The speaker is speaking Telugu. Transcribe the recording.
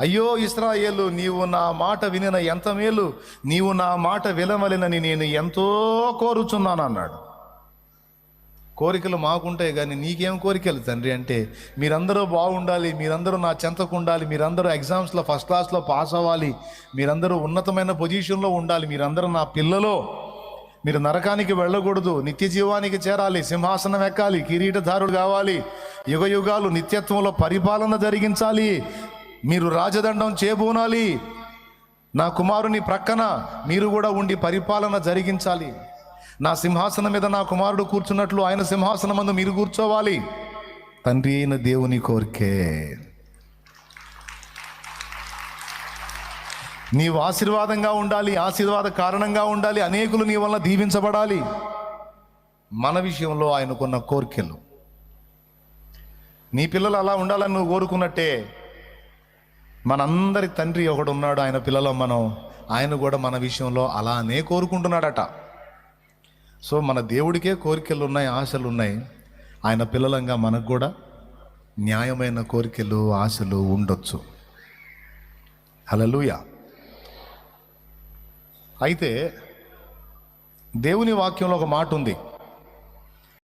అయ్యో ఇస్రాయేలు నీవు నా మాట వినిన ఎంత మేలు నీవు నా మాట వినవలెనని నేను ఎంతో కోరుచున్నాను అన్నాడు కోరికలు మాకుంటాయి కానీ నీకేం కోరికలు తండ్రి అంటే మీరందరూ బాగుండాలి మీరందరూ నా చెంతకు ఉండాలి మీరందరూ ఎగ్జామ్స్లో ఫస్ట్ క్లాస్లో పాస్ అవ్వాలి మీరందరూ ఉన్నతమైన పొజిషన్లో ఉండాలి మీరందరూ నా పిల్లలో. మీరు నరకానికి వెళ్ళకూడదు నిత్య జీవానికి చేరాలి సింహాసనం ఎక్కాలి కిరీటధారుడు కావాలి యుగ యుగాలు నిత్యత్వంలో పరిపాలన జరిగించాలి మీరు రాజదండం చేబూనాలి. నా కుమారుని ప్రక్కన మీరు కూడా ఉండి పరిపాలన జరిగించాలి. నా సింహాసనం మీద నా కుమారుడు కూర్చున్నట్లు ఆయన సింహాసనం మందు మీరు కూర్చోవాలి. తండ్రి అయిన దేవుని కోరికే. నీవు ఆశీర్వాదంగా ఉండాలి ఆశీర్వాద కారణంగా ఉండాలి అనేకులు నీ వల్ల దీవించబడాలి. మన విషయంలో ఆయనకున్న కోరికలు. నీ పిల్లలు అలా ఉండాలని నువ్వు కోరుకున్నట్టే మనందరి తండ్రి ఒకడు ఉన్నాడు ఆయన పిల్లలు మనం. ఆయన కూడా మన విషయంలో అలానే కోరుకుంటున్నాడట. సో మన దేవుడికే కోరికలు ఉన్నాయి ఆశలు ఉన్నాయి ఆయన పిల్లలంగా మనకు కూడా న్యాయమైన కోరికలు ఆశలు ఉండొచ్చు. హలలుయ అయితే దేవుని వాక్యంలో ఒక మాట ఉంది